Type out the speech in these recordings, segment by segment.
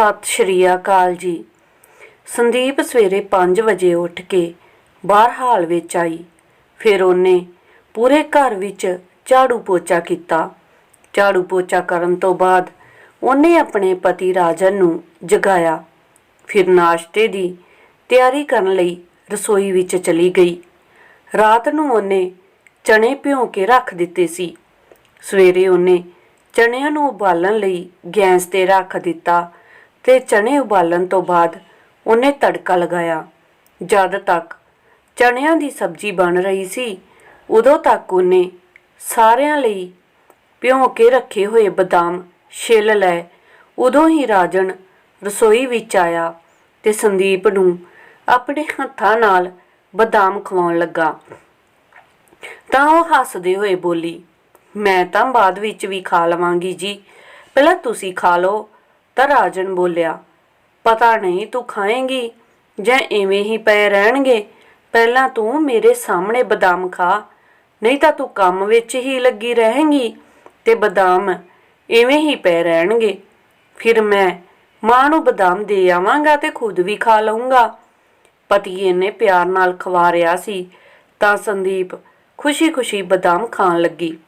ਸਤਿ ਸ਼੍ਰੀ ਅਕਾਲ ਜੀ। ਸੰਦੀਪ ਸਵੇਰੇ 5 ਵਜੇ ਉੱਠ ਕੇ ਬਾਹਰ ਹਾਲ ਵਿੱਚ ਆਈ। ਫਿਰ ਉਹਨੇ ਪੂਰੇ ਘਰ ਵਿੱਚ ਝਾੜੂ ਪੋਚਾ ਕੀਤਾ। ਝਾੜੂ ਪੋਚਾ ਕਰਨ ਤੋਂ ਬਾਅਦ ਉਹਨੇ ਆਪਣੇ ਪਤੀ ਰਾਜਨ ਨੂੰ ਜਗਾਇਆ। ਫਿਰ ਨਾਸ਼ਤੇ ਦੀ ਤਿਆਰੀ ਕਰਨ ਲਈ ਰਸੋਈ ਵਿੱਚ ਚਲੀ ਗਈ। ਰਾਤ ਨੂੰ ਉਹਨੇ ਚਣੇ ਭਿਉਂ ਕੇ ਰੱਖ ਦਿੱਤੇ ਸੀ। ਸਵੇਰੇ ਉਹਨੇ ਚਣਿਆਂ ਨੂੰ ਉਬਾਲਣ ਲਈ ਗੈਸ ਤੇ ਰੱਖ ਦਿੱਤਾ। ਤੇ ਚਣੇ ਉਬਾਲਣ ਤੋਂ ਬਾਅਦ ਉਹਨੇ ਤੜਕਾ ਲਗਾਇਆ। ਜਦ ਤੱਕ ਚਣਿਆਂ ਦੀ ਸਬਜ਼ੀ ਬਣ ਰਹੀ ਸੀ, ਉਦੋਂ ਤੱਕ ਉਹਨੇ ਸਾਰਿਆਂ ਲਈ ਭਿਉਂ ਕੇ ਰੱਖੇ ਹੋਏ ਬਦਾਮ ਛਿੱਲ ਲਏ। ਉਦੋਂ ਹੀ ਰਾਜਨ ਰਸੋਈ ਵਿੱਚ ਆਇਆ ਤੇ ਸੰਦੀਪ ਨੂੰ ਆਪਣੇ ਹੱਥਾਂ ਨਾਲ ਬਦਾਮ ਖਵਾਉਣ ਲੱਗਾ। ਤਾਂ ਉਹ ਹੱਸਦੇ ਹੋਏ ਬੋਲੀ, ਮੈਂ ਤਾਂ ਬਾਅਦ ਵਿੱਚ ਵੀ ਖਾ ਲਵਾਂਗੀ ਜੀ। ਪਹਿਲਾਂ ਤੁਸੀਂ ਖਾ ਲਓ ਤਾਂ ਰਾਜਨ ਬੋਲਿਆ, ਪਤਾ ਨਹੀਂ ਤੂੰ ਖਾਏਂਗੀ ਜਾਂ ਐਵੇਂ ਹੀ ਪਏ ਰਹਿਣਗੇ। ਪਹਿਲਾਂ ਤੂੰ ਮੇਰੇ ਸਾਹਮਣੇ ਬਦਾਮ ਖਾ, ਨਹੀਂ ਤਾਂ ਤੂੰ ਕੰਮ ਵਿੱਚ ਹੀ ਲੱਗੀ ਰਹੇਂਗੀ ਤੇ ਬਦਾਮ ਐਵੇਂ ਹੀ ਪਏ ਰਹਿਣਗੇ। ਫਿਰ ਮੈਂ ਮਾਂ ਨੂੰ ਬਦਾਮ ਦੇ ਆਵਾਂਗਾ ਤੇ ਖੁਦ ਵੀ ਖਾ ਲਵਾਂਗਾ ਪਤੀ ਇਹਨੇ ਪਿਆਰ ਨਾਲ ਖਵਾ ਰਿਹਾ ਸੀ, ਤਾਂ ਸੰਦੀਪ ਖੁਸ਼ੀ-ਖੁਸ਼ੀ ਬਦਾਮ ਖਾਣ ਲੱਗੀ।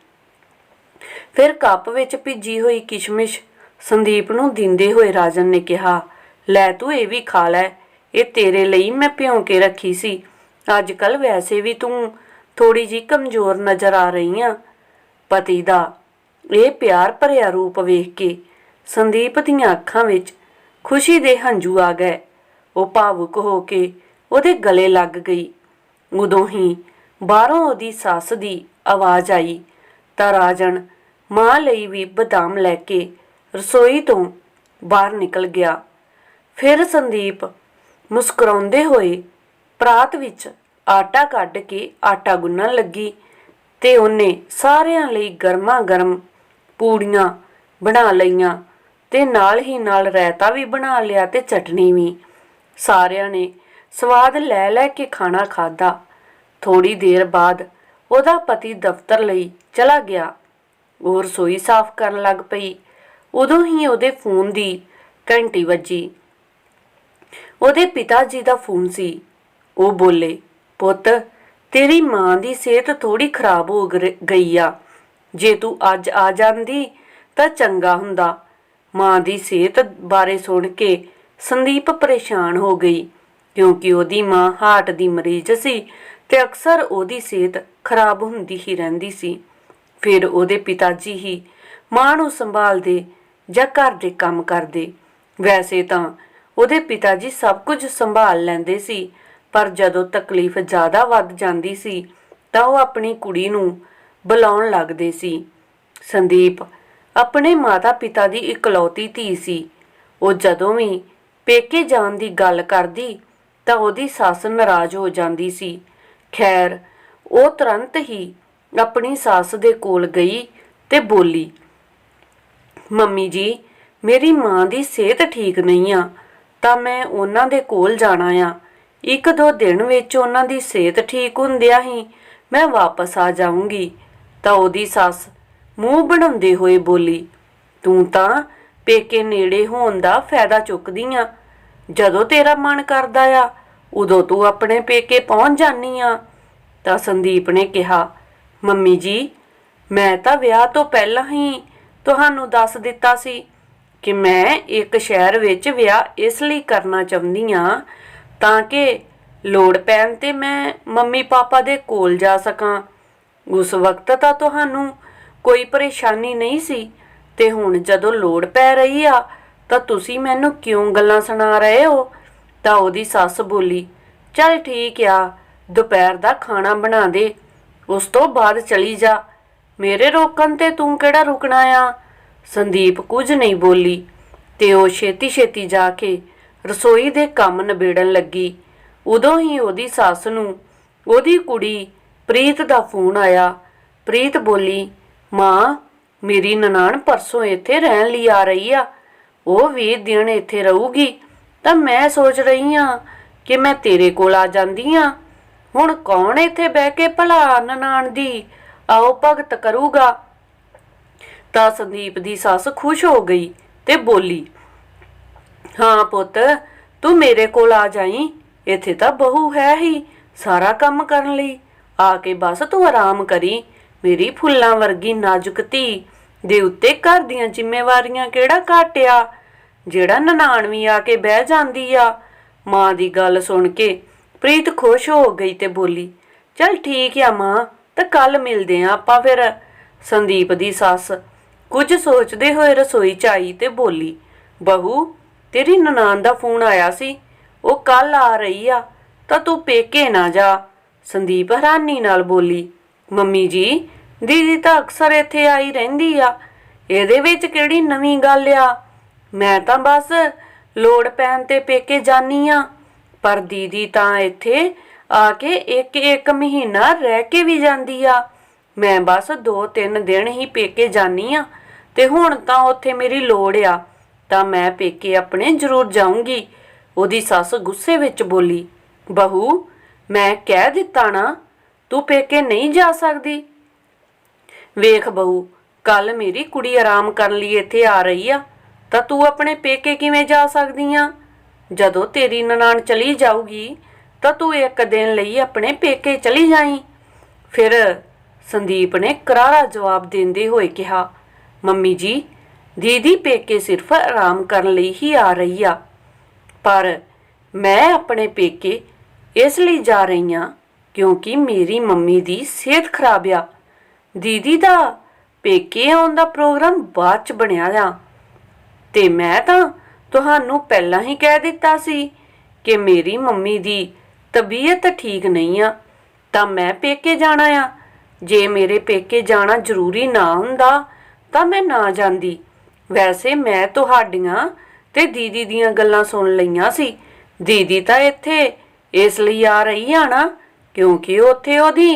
ਫਿਰ ਕੱਪ ਵਿੱਚ ਭਿੱਜੀ ਹੋਈ ਕਿਸ਼ਮਿਸ਼ ਸੰਦੀਪ ਨੂੰ ਦਿੰਦੇ ਹੋਏ ਰਾਜਨ ਨੇ ਕਿਹਾ, ਲੈ ਤੂੰ ਇਹ ਵੀ ਖਾ ਲੈ, ਇਹ ਤੇਰੇ ਲਈ ਮੈਂ ਭਿਉਂ ਕੇ ਰੱਖੀ ਸੀ। ਅੱਜ ਕੱਲ ਵੈਸੇ ਵੀ ਤੂੰ ਥੋੜੀ ਜੀ ਕਮਜ਼ੋਰ ਨਜ਼ਰ ਆ ਰਹੀ ਆ। ਪਤੀ ਦਾ ਇਹ ਪਿਆਰ ਭਰਿਆ ਰੂਪ ਵੇਖ ਕੇ ਸੰਦੀਪ ਦੀਆਂ ਅੱਖਾਂ ਵਿੱਚ ਖੁਸ਼ੀ ਦੇ ਹੰਝੂ ਆ ਗਏ। ਉਹ ਭਾਵੁਕ ਹੋ ਕੇ ਉਹਦੇ ਗਲੇ ਲੱਗ ਗਈ। ਉਦੋਂ ਹੀ ਬਾਹਰੋਂ ਉਹਦੀ ਸੱਸ ਦੀ ਆਵਾਜ਼ ਆਈ ਤਾਂ ਰਾਜਨ ਮਾਂ ਲਈ ਵੀ ਬਦਾਮ ਲੈ ਕੇ ਰਸੋਈ ਤੋਂ ਬਾਹਰ ਨਿਕਲ ਗਿਆ। ਫਿਰ ਸੰਦੀਪ ਮੁਸਕਰਾਉਂਦੇ ਹੋਏ ਪਰਾਤ ਵਿੱਚ ਆਟਾ ਕੱਢ ਕੇ ਆਟਾ ਗੁੰਨਣ ਲੱਗੀ ਤੇ ਉਹਨੇ ਸਾਰਿਆਂ ਲਈ ਗਰਮਾ ਗਰਮ ਪੂੜੀਆਂ ਬਣਾ ਲਈਆਂ ਤੇ ਨਾਲ ਹੀ ਨਾਲ ਰਾਇਤਾ ਵੀ ਬਣਾ ਲਿਆ ਤੇ ਚਟਨੀ ਵੀ। ਸਾਰਿਆਂ ਨੇ ਸਵਾਦ ਲੈ ਲੈ ਕੇ ਖਾਣਾ ਖਾਦਾ ਥੋੜੀ ਦੇਰ ਬਾਅਦ ਉਹਦਾ ਪਤੀ ਦਫ਼ਤਰ ਲਈ ਚਲਾ ਗਿਆ। ਉਹ ਰਸੋਈ ਸਾਫ਼ ਕਰਨ ਲੱਗ ਪਈ। ਉਦੋਂ ਹੀ ਉਹਦੇ ਫੋਨ ਦੀ ਘੰਟੀ ਵੱਜੀ। ਉਹਦੇ ਪਿਤਾ ਜੀ ਦਾ ਫੋਨ ਸੀ। ਉਹ ਬੋਲੇ, ਪੁੱਤ, ਤੇਰੀ ਮਾਂ ਦੀ ਸਿਹਤ ਥੋੜੀ ਖਰਾਬ ਹੋ ਗਈ ਆ। ਜੇ ਤੂੰ ਅੱਜ ਆ ਜਾਂਦੀ ਤਾਂ ਚੰਗਾ ਹੁੰਦਾ। ਮਾਂ ਦੀ ਸਿਹਤ ਬਾਰੇ ਸੁਣ ਕੇ ਸੰਦੀਪ ਪਰੇਸ਼ਾਨ ਹੋ ਗਈ, ਕਿਉਂਕਿ ਉਹਦੀ ਮਾਂ ਹਾਰਟ ਦੀ ਮਰੀਜ਼ ਸੀ ਤੇ ਅਕਸਰ ਉਹਦੀ ਸਿਹਤ ਖਰਾਬ ਹੁੰਦੀ ਹੀ ਰਹਿੰਦੀ ਸੀ। ਫਿਰ ਉਹਦੇ ਪਿਤਾ ਜੀ ਹੀ ਮਾਂ ਨੂੰ ਸੰਭਾਲਦੇ ਜਾਂ ਘਰ ਦੇ ਕੰਮ ਕਰਦੇ। ਵੈਸੇ ਤਾਂ ਉਹਦੇ ਪਿਤਾ ਜੀ ਸਭ ਕੁਝ ਸੰਭਾਲ ਲੈਂਦੇ ਸੀ, ਪਰ ਜਦੋਂ ਤਕਲੀਫ ਜ਼ਿਆਦਾ ਵੱਧ ਜਾਂਦੀ ਸੀ, ਤਾਂ ਉਹ ਆਪਣੀ ਕੁੜੀ ਨੂੰ ਬੁਲਾਉਣ ਲੱਗਦੇ ਸੀ। ਸੰਦੀਪ ਆਪਣੇ ਮਾਤਾ-ਪਿਤਾ ਦੀ ਇਕਲੌਤੀ ਧੀ ਸੀ। ਉਹ ਜਦੋਂ ਵੀ ਪੇਕੇ ਜਾਣ ਦੀ ਗੱਲ ਕਰਦੀ, ਤਾਂ ਉਹਦੀ ਸੱਸ ਨਾਰਾਜ਼ ਹੋ ਜਾਂਦੀ ਸੀ। ਖੈਰ, ਉਹ ਤੁਰੰਤ ਹੀ ਆਪਣੀ ਸੱਸ ਦੇ ਕੋਲ ਗਈ ਤੇ ਬੋਲੀ ਮੰਮੀ ਜੀ, ਮੇਰੀ ਮਾਂ ਦੀ ਸਿਹਤ ਠੀਕ ਨਹੀਂ ਆ, ਤਾਂ ਮੈਂ ਉਹਨਾਂ ਦੇ ਕੋਲ ਜਾਣਾ ਆ। ਇੱਕ ਦੋ ਦਿਨ ਵਿੱਚ ਉਹਨਾਂ ਦੀ ਸਿਹਤ ਠੀਕ ਹੁੰਦਿਆਂ ਹੀ ਮੈਂ ਵਾਪਸ ਆ ਜਾਊਂਗੀ। ਤਾਂ ਉਹਦੀ ਸੱਸ ਮੂੰਹ ਬਣਾਉਂਦੇ ਹੋਏ ਬੋਲੀ, ਤੂੰ ਤਾਂ ਪੇਕੇ ਨੇੜੇ ਹੋਣ ਦਾ ਫਾਇਦਾ ਚੁੱਕਦੀ ਆ। ਜਦੋਂ ਤੇਰਾ ਮਨ ਕਰਦਾ ਆ, ਉਦੋਂ ਤੂੰ ਆਪਣੇ ਪੇਕੇ ਪਹੁੰਚ ਜਾਨੀ ਆ। ਤਾਂ ਸੰਦੀਪ ਨੇ ਕਿਹਾ, ਮੰਮੀ ਜੀ, ਮੈਂ ਤਾਂ ਵਿਆਹ ਤੋਂ ਪਹਿਲਾਂ ਹੀ ਤੁਹਾਨੂੰ ਦੱਸ ਦਿੱਤਾ ਸੀ ਕਿ ਮੈਂ ਇੱਕ ਸ਼ਹਿਰ ਵਿੱਚ ਵਿਆਹ ਇਸ ਲਈ ਕਰਨਾ ਚਾਹੁੰਦੀ ਆ ਤਾਂ ਕਿ ਲੋੜ ਪੈਣ ਤੇ ਮੈਂ ਮੰਮੀ ਪਾਪਾ ਦੇ ਕੋਲ ਜਾ ਸਕਾਂ। ਉਸ ਵਕਤ ਤਾਂ ਤੁਹਾਨੂੰ ਕੋਈ ਪਰੇਸ਼ਾਨੀ ਨਹੀਂ ਸੀ ਤੇ ਹੁਣ ਜਦੋਂ ਲੋੜ ਪੈ ਰਹੀ ਆ ਤਾਂ ਤੁਸੀਂ ਮੈਨੂੰ ਕਿਉਂ ਗੱਲਾਂ ਸੁਣਾ ਰਹੇ ਹੋ? ਤਾਂ ਉਹਦੀ ਸੱਸ ਬੋਲੀ, ਚੱਲ ਠੀਕ ਆ, ਦੁਪਹਿਰ ਦਾ ਖਾਣਾ ਬਣਾ ਦੇ, ਉਸ ਤੋਂ ਬਾਅਦ ਚਲੀ ਜਾ। ਮੇਰੇ ਰੋਕਣ ਤੇ ਤੂੰ ਕਿਹੜਾ ਰੁਕਣਾ ਆ? ਸੰਦੀਪ ਕੁਝ ਨਹੀਂ ਬੋਲੀ ਤੇ ਉਹ ਛੇਤੀ ਛੇਤੀ ਜਾ ਕੇ ਰਸੋਈ ਦੇ ਕੰਮ ਨਿਬੇੜਨ ਲੱਗੀ। ਉਦੋਂ ਹੀ ਉਹਦੀ ਸੱਸ ਨੂੰ ਉਹਦੀ ਕੁੜੀ ਪ੍ਰੀਤ ਦਾ ਫੋਨ ਆਇਆ। ਪ੍ਰੀਤ ਬੋਲੀ, ਮਾਂ, ਮੇਰੀ ਨਨਾਣ ਪਰਸੋਂ ਇੱਥੇ ਰਹਿਣ ਲਈ ਆ ਰਹੀ ਆ। ਉਹ 20 ਦਿਨ ਇੱਥੇ ਰਹੂਗੀ। ਤਾਂ ਮੈਂ ਸੋਚ ਰਹੀ ਆ ਕਿ ਮੈਂ ਤੇਰੇ ਕੋਲ ਆ ਜਾਂਦੀ ਆ ਹੁਣ ਕੌਣ ਇੱਥੇ ਬਹਿ ਕੇ ਭਲਾ ਨਨਾਣ ਦੀ ਆਓ ਭਗਤ ਕਰੂਗਾ। ਤਾਂ ਸੰਦੀਪ ਦੀ ਸੱਸ ਖੁਸ਼ ਹੋ ਗਈ ਤੇ ਬੋਲੀ, ਹਾਂ ਪੁੱਤ, ਤੂੰ ਮੇਰੇ ਕੋਲ ਆ ਜਾਈ। ਇੱਥੇ ਤਾਂ ਬਹੂ ਹੈ ਹੀ, ਸਾਰਾ ਕੰਮ ਕਰਨ ਲਈ। ਆ ਕੇ ਬਸ ਤੂੰ ਆਰਾਮ ਕਰੀ। ਮੇਰੀ ਫੁੱਲਾਂ ਵਰਗੀ ਨਾਜ਼ੁਕ ਧੀ, ਦੇ ਉੱਤੇ ਘਰ ਦੀਆਂ ਜ਼ਿੰਮੇਵਾਰੀਆਂ ਕਿਹੜਾ ਘਾਟਿਆ? ਜਿਹੜਾ ਨਨਾਣਵੀ ਆ ਕੇ ਬਹਿ ਜਾਂਦੀ ਆ। ਮਾਂ ਦੀ ਗੱਲ ਸੁਣ ਕੇ ਪ੍ਰੀਤ ਖੁਸ਼ ਹੋ ਗਈ ਤੇ ਬੋਲੀ, ਚਲ ਠੀਕ ਆ ਮਾਂ ਤਾਂ ਕੱਲ ਮਿਲਦੇ ਆ ਆਪਾਂ ਫਿਰ। ਸੰਦੀਪ ਦੀ ਸੱਸ ਕੁਝ ਸੋਚਦੇ ਹੋਏ ਰਸੋਈ ਚ ਆਈ ਤੇ ਬੋਲੀ, ਬਹੂ, ਤੇਰੀ ਨਨਾਣ ਦਾ ਫੋਨ ਆਇਆ ਸੀ, ਉਹ ਕੱਲ ਆ ਰਹੀ ਆ, ਤਾਂ ਤੂੰ ਪੇਕੇ ਨਾ ਜਾ। ਸੰਦੀਪ ਹੈਰਾਨੀ ਨਾਲ ਬੋਲੀ, ਮੰਮੀ ਜੀ, ਦੀਦੀ ਤਾਂ ਅਕਸਰ ਇੱਥੇ ਆਈ ਰਹਿੰਦੀ ਆ, ਇਹਦੇ ਵਿੱਚ ਕਿਹੜੀ ਨਵੀਂ ਗੱਲ ਆ? ਮੈਂ ਤਾਂ ਬਸ ਲੋੜ ਪੈਣ ਤੇ ਪੇਕੇ ਜਾਨੀ ਆ, ਪਰ ਦੀਦੀ ਤਾਂ ਇੱਥੇ ਆ ਕੇ ਇੱਕ ਇੱਕ ਮਹੀਨਾ ਰਹਿ ਕੇ ਵੀ ਜਾਂਦੀ ਆ। ਮੈਂ ਬਸ 2-3 ਦਿਨ ਹੀ ਪੇਕੇ ਜਾਨੀ ਆ ਤੇ ਹੁਣ ਤਾਂ ਉੱਥੇ ਮੇਰੀ ਲੋੜ ਆ। ਤਾਂ ਮੈਂ ਪੇਕੇ ਆਪਣੇ ਜ਼ਰੂਰ ਜਾਊਂਗੀ। ਉਹਦੀ ਸੱਸ ਗੁੱਸੇ ਵਿੱਚ ਬੋਲੀ, ਬਹੂ, ਮੈਂ ਕਹਿ ਦਿੱਤਾ ਨਾ, ਤੂੰ ਪੇਕੇ ਨਹੀਂ ਜਾ ਸਕਦੀ। ਵੇਖ ਬਹੂ ਕੱਲ ਮੇਰੀ ਕੁੜੀ ਆਰਾਮ ਕਰਨ ਲਈ, ਇੱਥੇ ਆ ਰਹੀ ਆ। ਤਾਂ ਤੂੰ ਆਪਣੇ ਪੇਕੇ ਕਿਵੇਂ ਜਾ ਸਕਦੀ ਆ? ਜਦੋਂ ਤੇਰੀ ਨਨਾਣ ਚਲੀ ਜਾਊਗੀ ਤਾਂ ਤੂੰ ਇੱਕ ਦਿਨ ਲਈ ਆਪਣੇ ਪੇਕੇ ਚਲੀ ਜਾਈਂ। ਫਿਰ ਸੰਦੀਪ ਨੇ ਕਰਾਰਾ ਜਵਾਬ ਦਿੰਦੇ ਹੋਏ ਕਿਹਾ, ਮੰਮੀ ਜੀ, ਦੀਦੀ ਪੇਕੇ ਸਿਰਫ ਆਰਾਮ ਕਰਨ ਲਈ ਹੀ ਆ ਰਹੀ ਆ, ਪਰ ਮੈਂ ਆਪਣੇ ਪੇਕੇ ਇਸ ਲਈ ਜਾ ਰਹੀ ਹਾਂ ਕਿਉਂਕਿ ਮੇਰੀ ਮੰਮੀ ਦੀ ਸਿਹਤ ਖਰਾਬ ਆ। ਦੀਦੀ ਦਾ ਪੇਕੇ ਆਉਣ ਦਾ ਪ੍ਰੋਗਰਾਮ ਬਾਅਦ ਚ ਬਣਿਆ ਆ ਤੇ ਮੈਂ ਤਾਂ ਤੁਹਾਨੂੰ ਪਹਿਲਾਂ ਹੀ ਕਹਿ ਦਿੱਤਾ ਸੀ ਕਿ ਮੇਰੀ ਮੰਮੀ ਦੀ ਤਬੀਅਤ ਠੀਕ ਨਹੀਂ ਆ, ਤਾਂ ਮੈਂ ਪੇਕੇ ਜਾਣਾ ਆ। ਜੇ ਮੇਰੇ ਪੇਕੇ ਜਾਣਾ ਜ਼ਰੂਰੀ ਨਾ ਹੁੰਦਾ, ਤਾਂ ਮੈਂ ਨਾ ਜਾਂਦੀ। ਵੈਸੇ ਮੈਂ ਤੁਹਾਡੀਆਂ ਤੇ ਦੀਦੀ ਦੀਆਂ ਗੱਲਾਂ ਸੁਣ ਲਈਆਂ ਸੀ। ਦੀਦੀ ਤਾਂ ਇੱਥੇ ਇਸ ਲਈ ਆ ਰਹੀ ਆ ਨਾ, ਕਿਉਂਕਿ ਉੱਥੇ ਉਹਦੀ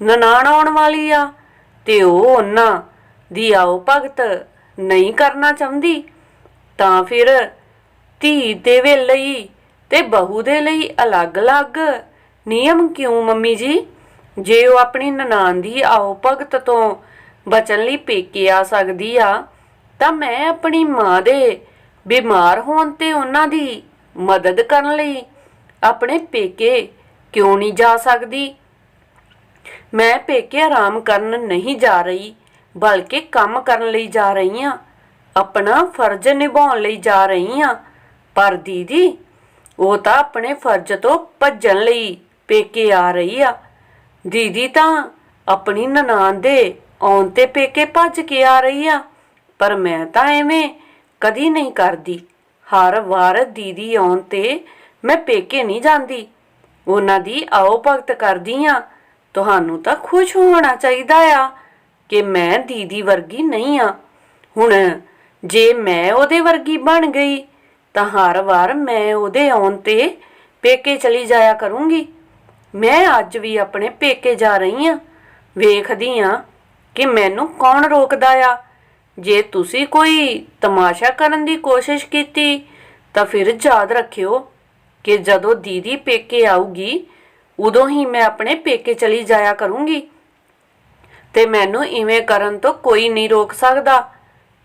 ਨਨਾਣ ਆਉਣ ਵਾਲੀ ਆ, ਤੇ ਉਹ ਉਹਨਾਂ ਦੀ ਆਓ ਭਗਤ ਨਹੀਂ ਕਰਨਾ ਚਾਹੁੰਦੀ। ਤਾਂ ਫਿਰ ਧੀ ਦੇ ਵੇਲੇ ਹੀ ਤੇ ਬਹੂ ਦੇ ਲਈ ਅਲੱਗ-ਅਲੱਗ। ਨਿਯਮ ਕਿਉਂ ਮੰਮੀ ਜੀ? ਜੇ ਉਹ ਆਪਣੀ ਨਨਾਣ ਦੀ ਆਓ ਭਗਤ ਤੋਂ ਬਚਣ ਲਈ ਪੇਕੇ ਆ ਸਕਦੀ ਆ, ਤਾਂ ਮੈਂ ਆਪਣੀ ਮਾਂ ਦੇ ਬਿਮਾਰ ਹੋਣ ਤੇ ਉਹਨਾਂ ਦੀ ਮਦਦ ਕਰਨ ਲਈ ਆਪਣੇ ਪੇਕੇ ਕਿਉਂ ਨਹੀਂ ਜਾ ਸਕਦੀ? ਮੈਂ ਪੇਕੇ ਆਰਾਮ ਕਰਨ ਨਹੀਂ ਜਾ ਰਹੀ, ਬਲਕਿ ਕੰਮ ਕਰਨ ਲਈ ਜਾ ਰਹੀ ਹਾਂ ਆਪਣਾ ਫਰਜ਼ ਨਿਭਾਉਣ ਲਈ ਜਾ ਰਹੀ ਹਾਂ ਪਰ ਦੀਦੀ ਉਹ ਤਾਂ ਆਪਣੇ ਫਰਜ਼ ਤੋਂ ਭੱਜਣ ਲਈ ਪੇਕੇ ਆ ਰਹੀ ਆ। ਦੀਦੀ ਤਾਂ ਆਪਣੀ ਨਨਾਣ ਦੇ ਆਉਣ ਤੇ ਪੇਕੇ ਭੱਜ ਕੇ ਆ ਰਹੀ ਆ, ਪਰ ਮੈਂ ਤਾਂ ਐਵੇਂ ਕਦੀ ਨਹੀਂ ਕਰਦੀ। ਹਰ ਵਾਰ ਦੀਦੀ ਆਉਣ ਤੇ ਮੈਂ ਪੇਕੇ ਨਹੀਂ ਜਾਂਦੀ। ਉਹਨਾਂ ਦੀ ਆਓ ਭਗਤ ਕਰਦੀ ਆ। ਤੁਹਾਨੂੰ ਤਾਂ ਖੁਸ਼ ਹੋਣਾ ਚਾਹੀਦਾ ਆ ਕਿ ਮੈਂ ਦੀਦੀ ਵਰਗੀ ਨਹੀਂ ਆ। ਹੁਣ ਜੇ ਮੈਂ ਉਹਦੇ ਵਰਗੀ ਬਣ ਗਈ ਤਾਂ ਹਰ ਵਾਰ ਮੈਂ ਉਹਦੇ ਆਉਣ ਤੇ ਪੇਕੇ ਚਲੀ ਜਾਇਆ ਕਰੂੰਗੀ। ਮੈਂ ਅੱਜ ਵੀ ਆਪਣੇ ਪੇਕੇ ਜਾ ਰਹੀ ਆ, ਵੇਖਦੀ ਆ ਕਿ ਮੈਨੂੰ ਕੌਣ ਰੋਕਦਾ ਆ। ਜੇ ਤੁਸੀਂ ਕੋਈ ਤਮਾਸ਼ਾ ਕਰਨ ਦੀ ਕੋਸ਼ਿਸ਼ ਕੀਤੀ, ਤਾਂ ਫਿਰ ਯਾਦ ਰੱਖਿਓ ਕਿ ਜਦੋਂ ਦੀਦੀ ਪੇਕੇ ਆਊਗੀ, ਉਦੋਂ ਹੀ ਮੈਂ ਆਪਣੇ ਪੇਕੇ ਚਲੀ ਜਾਇਆ ਕਰੂੰਗੀ। ਤੇ ਮੈਨੂੰ ਇਵੇਂ ਕਰਨ ਤੋਂ ਕੋਈ ਨਹੀਂ ਰੋਕ ਸਕਦਾ।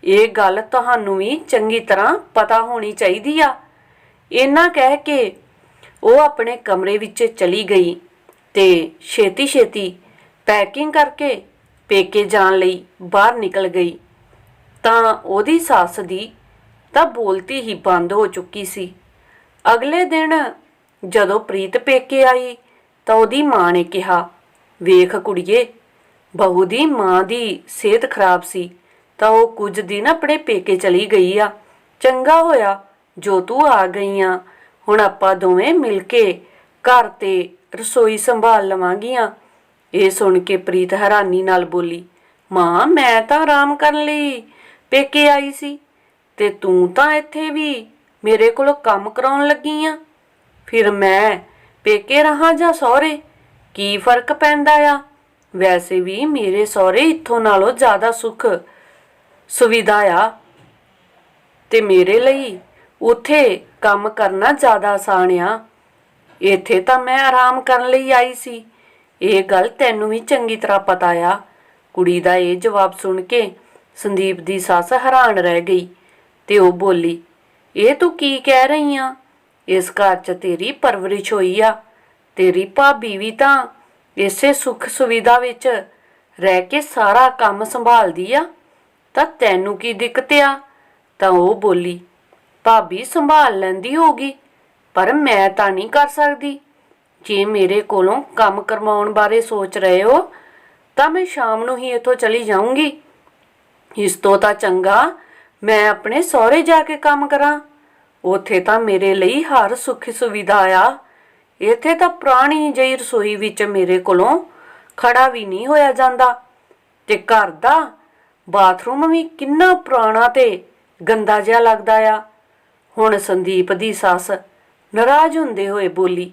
ਇਹ ਗੱਲ ਤੁਹਾਨੂੰ ਵੀ ਚੰਗੀ ਤਰ੍ਹਾਂ ਪਤਾ ਹੋਣੀ ਚਾਹੀਦੀ ਆ। ਇਹਨਾਂ ਕਹਿ ਕੇ ਉਹ ਆਪਣੇ ਕਮਰੇ ਵਿੱਚ ਚਲੀ ਗਈ ਤੇ ਛੇਤੀ ਛੇਤੀ ਪੈਕਿੰਗ ਕਰਕੇ ਪੇਕੇ ਜਾਣ ਲਈ ਬਾਹਰ ਨਿਕਲ ਗਈ। ਤਾਂ ਉਹਦੀ ਸੱਸ ਦੀ ਤਾਂ ਬੋਲਤੀ ਹੀ ਬੰਦ ਹੋ ਚੁੱਕੀ ਸੀ। ਅਗਲੇ ਦਿਨ ਜਦੋਂ ਪ੍ਰੀਤ ਪੇਕੇ ਆਈ ਤਾਂ ਉਹਦੀ ਮਾਂ ਨੇ ਕਿਹਾ, ਵੇਖ ਕੁੜੀਏ, ਬਹੂ ਦੀ ਮਾਂ ਦੀ ਸਿਹਤ ਖਰਾਬ ਸੀ। ਤਾਂ ਉਹ ਕੁਝ ਦਿਨ ਆਪਣੇ ਪੇਕੇ ਚਲੀ ਗਈ ਆ। ਚੰਗਾ ਹੋਇਆ, ਜੋ ਤੂੰ ਆ ਗਈ ਆ। ਹੁਣ ਆਪਾਂ ਦੋਵੇਂ ਮਿਲ ਕੇ ਘਰ ਤੇ ਰਸੋਈ ਸੰਭਾਲ ਲਵਾਂਗੀਆਂ। ਇਹ ਸੁਣ ਕੇ ਪ੍ਰੀਤ ਹੈਰਾਨੀ ਨਾਲ ਬੋਲੀ, ਮਾਂ, ਮੈਂ ਤਾਂ ਆਰਾਮ ਕਰਨ ਲਈ ਪੇਕੇ ਆਈ ਸੀ ਤੇ ਤੂੰ ਤਾਂ ਇੱਥੇ ਵੀ ਮੇਰੇ ਕੋਲੋਂ ਕੰਮ ਕਰਾਉਣ ਲੱਗੀ ਆ। ਫਿਰ ਮੈਂ ਪੇਕੇ ਰਹਾ ਜਾਂ ਸਹੁਰੇ? ਕੀ ਫ਼ਰਕ ਪੈਂਦਾ ਆ? ਵੈਸੇ ਵੀ ਮੇਰੇ ਸਹੁਰੇ ਇੱਥੋਂ ਨਾਲੋਂ ਜ਼ਿਆਦਾ ਸੁੱਖ ਸੁਵਿਧਾ ਆ ਤੇ ਮੇਰੇ ਲਈ ਉੱਥੇ ਕੰਮ ਕਰਨਾ ਜ਼ਿਆਦਾ ਆਸਾਨ ਆ। ਇੱਥੇ ਤਾਂ ਮੈਂ ਆਰਾਮ ਕਰਨ ਲਈ ਆਈ ਸੀ। ਇਹ ਗੱਲ ਤੈਨੂੰ ਵੀ ਚੰਗੀ ਤਰ੍ਹਾਂ ਪਤਾ ਆ। ਕੁੜੀ ਦਾ ਇਹ ਜਵਾਬ ਸੁਣ ਕੇ ਸੰਦੀਪ ਦੀ ਸੱਸ ਹੈਰਾਨ ਰਹਿ ਗਈ ਤੇ ਉਹ ਬੋਲੀ, ਇਹ ਤੂੰ ਕੀ ਕਹਿ ਰਹੀ ਆ? ਇਸ ਘਰ 'ਚ ਤੇਰੀ ਪਰਵਰਿਸ਼ ਹੋਈ ਆ। ਤੇਰੀ ਭਾਬੀ ਵੀ ਤਾਂ ਇਸੇ ਸੁੱਖ ਸੁਵਿਧਾ ਵਿੱਚ ਰਹਿ ਕੇ ਸਾਰਾ ਕੰਮ ਸੰਭਾਲਦੀ ਆ। ਤਾਂ ਤੈਨੂੰ ਕੀ ਦਿੱਕਤ ਆ? ਤਾਂ ਉਹ ਬੋਲੀ, ਭਾਬੀ ਸੰਭਾਲ ਲੈਂਦੀ ਹੋਗੀ ਪਰ ਮੈਂ ਤਾਂ ਨਹੀਂ ਕਰ ਸਕਦੀ। ਜੇ ਮੇਰੇ ਕੋਲੋਂ ਕੰਮ ਕਰਵਾਉਣ ਬਾਰੇ ਸੋਚ ਰਹੇ ਹੋ, ਤਾਂ ਮੈਂ ਸ਼ਾਮ ਨੂੰ ਹੀ ਇੱਥੋਂ ਚਲੀ ਜਾਊਂਗੀ। ਇਸ ਤੋਂ ਤਾਂ ਚੰਗਾ ਮੈਂ ਆਪਣੇ ਸਹੁਰੇ ਜਾ ਕੇ ਕੰਮ ਕਰਾਂ। ਉੱਥੇ ਤਾਂ ਮੇਰੇ ਲਈ ਹਰ ਸੁੱਖ ਸੁਵਿਧਾ ਆ। ਇੱਥੇ ਤਾਂ ਪੁਰਾਣੀ ਜਿਹੀ ਰਸੋਈ ਵਿੱਚ ਮੇਰੇ ਕੋਲੋਂ ਖੜਾ ਵੀ ਨਹੀਂ ਹੋਇਆ ਜਾਂਦਾ। ਤੇ ਘਰ ਦਾ ਬਾਥਰੂਮ ਵੀ ਕਿੰਨਾ ਪੁਰਾਣਾ ਤੇ ਗੰਦਾ ਜਿਹਾ ਲੱਗਦਾ ਆ। ਹੁਣ ਸੰਦੀਪ ਦੀ ਸੱਸ ਨਾਰਾਜ਼ ਹੁੰਦੇ ਹੋਏ ਬੋਲੀ,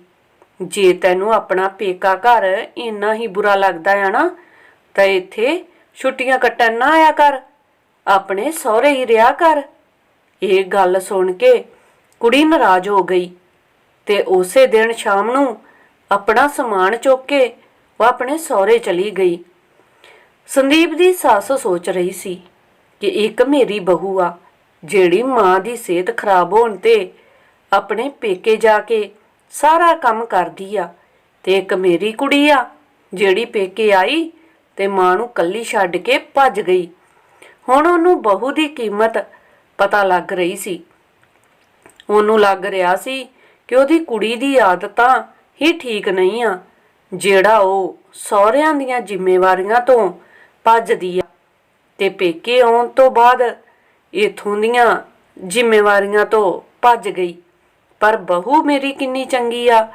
ਜੇ ਤੈਨੂੰ ਆਪਣਾ ਪੇਕਾ ਘਰ ਇੰਨਾ ਹੀ ਬੁਰਾ ਲੱਗਦਾ ਆ ਨਾ, ਤਾਂ ਇੱਥੇ ਛੁੱਟੀਆਂ ਕੱਟਣ ਨਾ ਆਇਆ ਕਰ, ਆਪਣੇ ਸਹੁਰੇ ਹੀ ਰਿਹਾ ਕਰ। ਇਹ ਗੱਲ ਸੁਣ ਕੇ ਕੁੜੀ ਨਾਰਾਜ਼ ਹੋ ਗਈ ਤੇ ਉਸੇ ਦਿਨ ਸ਼ਾਮ ਨੂੰ ਆਪਣਾ ਸਮਾਨ ਚੁੱਕ ਕੇ ਉਹ ਆਪਣੇ ਸਹੁਰੇ ਚਲੀ ਗਈ। ਸੰਦੀਪ ਦੀ ਸੱਸ ਸੋਚ ਰਹੀ ਸੀ ਕਿ ਇੱਕ ਮੇਰੀ ਬਹੂ ਆ, ਜਿਹੜੀ ਮਾਂ ਦੀ ਸਿਹਤ ਖਰਾਬ ਹੋਣ ਤੇ ਆਪਣੇ ਪੇਕੇ ਜਾ ਕੇ ਸਾਰਾ ਕੰਮ ਕਰਦੀ ਆ ਤੇ ਇੱਕ ਮੇਰੀ ਕੁੜੀ ਆ, ਜਿਹੜੀ ਪੇਕੇ ਆਈ ਤੇ ਮਾਂ ਨੂੰ ਕੱਲੀ ਛੱਡ ਕੇ ਭੱਜ ਗਈ। ਹੁਣ ਉਹਨੂੰ ਬਹੂ ਦੀ ਕੀਮਤ ਪਤਾ ਲੱਗ ਰਹੀ ਸੀ। ਉਹਨੂੰ ਲੱਗ ਰਿਹਾ ਸੀ ਕਿ ਉਹਦੀ ਕੁੜੀ ਦੀ ਆਦਤਾਂ ਹੀ ਠੀਕ ਨਹੀਂ ਆ, ਜਿਹੜਾ ਉਹ ਸਹੁਰਿਆਂ ਦੀਆਂ ਜ਼ਿੰਮੇਵਾਰੀਆਂ ਤੋਂ ਭੱਜਦੀ ਆ। ਤੇ ਪੇਕੇ ਆਉਣ ਤੋਂ ਬਾਅਦ ਇਥੋਂ ਦੀਆਂ ਜ਼ਿੰਮੇਵਾਰੀਆਂ ਤੋਂ ਭੱਜ ਗਈ। ਪਰ ਬਹੂ ਮੇਰੀ ਕਿੰਨੀ ਚੰਗੀ ਆ,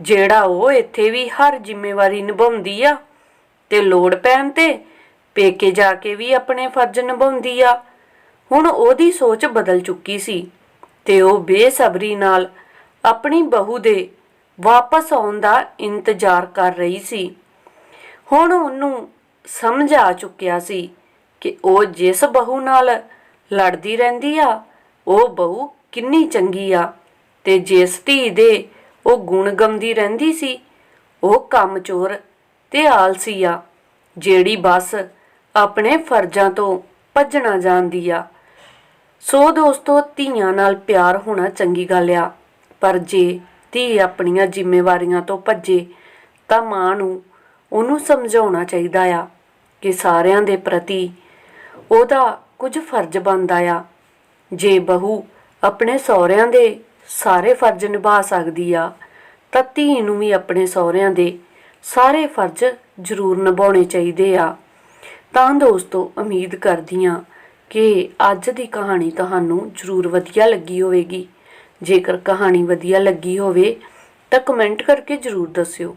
ਜਿਹੜਾ ਉਹ ਇੱਥੇ ਵੀ ਹਰ ਜ਼ਿੰਮੇਵਾਰੀ ਨਿਭਾਉਂਦੀ ਆ। ਤੇ ਲੋੜ ਪੈਣ ਤੇ ਪੇਕੇ ਜਾ ਕੇ ਵੀ ਆਪਣੇ ਫਰਜ਼ ਨਿਭਾਉਂਦੀ ਆ। ਹੁਣ ਉਹਦੀ ਸੋਚ ਬਦਲ ਚੁੱਕੀ ਸੀ ਤੇ ਉਹ ਬੇਸਬਰੀ ਨਾਲ ਆਪਣੀ ਬਹੂ ਦੇ ਵਾਪਸ ਆਉਣ ਦਾ ਇੰਤਜ਼ਾਰ ਕਰ ਰਹੀ ਸੀ। ਹੁਣ ਉਹਨੂੰ ਸਮਝ ਆ ਚੁੱਕਿਆ ਸੀ ਕਿ ਉਹ ਜਿਸ ਬਹੂ ਨਾਲ ਲੜਦੀ ਰਹਿੰਦੀ ਆ, ਉਹ ਬਹੂ ਕਿੰਨੀ ਚੰਗੀ ਆ ਤੇ ਜਿਸ ਧੀ ਦੇ ਉਹ ਗੁਣ ਗਮਦੀ ਰਹਿੰਦੀ ਸੀ, ਉਹ ਕੰਮਚੋਰ ਤੇ ਆਲਸੀ ਆ, ਜਿਹੜੀ ਬਸ ਆਪਣੇ ਫਰਜ਼ਾਂ ਤੋਂ ਭੱਜਣਾ ਜਾਣਦੀ ਆ। ਸੋ ਦੋਸਤੋ, ਧੀਆਂ ਨਾਲ ਪਿਆਰ ਹੋਣਾ ਚੰਗੀ ਗੱਲ ਆ, ਪਰ ਜੇ ਧੀ ਆਪਣੀਆਂ ਜ਼ਿੰਮੇਵਾਰੀਆਂ ਤੋਂ ਭੱਜੇ ਤਾਂ ਮਾਂ ਨੂੰ ਉਹਨੂੰ ਸਮਝਾਉਣਾ ਚਾਹੀਦਾ ਆ ਕਿ ਸਾਰਿਆਂ ਦੇ ਪ੍ਰਤੀ ਉਹਦਾ ਕੁਝ ਫਰਜ਼ ਬਣਦਾ ਆ। ਜੇ ਬਹੂ ਆਪਣੇ ਸਹੁਰਿਆਂ ਦੇ ਸਾਰੇ ਫਰਜ਼ ਨਿਭਾ ਸਕਦੀ ਆ, ਤਾਂ ਧੀ ਨੂੰ ਵੀ ਆਪਣੇ ਸਹੁਰਿਆਂ ਦੇ ਸਾਰੇ ਫਰਜ਼ ਜ਼ਰੂਰ ਨਿਭਾਉਣੇ ਚਾਹੀਦੇ ਆ। ਤਾਂ ਦੋਸਤੋ, ਉਮੀਦ ਕਰਦੀ ਹਾਂ ਕਿ ਅੱਜ ਦੀ ਕਹਾਣੀ ਤੁਹਾਨੂੰ ਜ਼ਰੂਰ ਵਧੀਆ ਲੱਗੀ ਹੋਵੇਗੀ। ਜੇਕਰ ਕਹਾਣੀ ਵਧੀਆ ਲੱਗੀ ਹੋਵੇ, ਤਾਂ ਕਮੈਂਟ ਕਰਕੇ ਜ਼ਰੂਰ ਦੱਸਿਓ।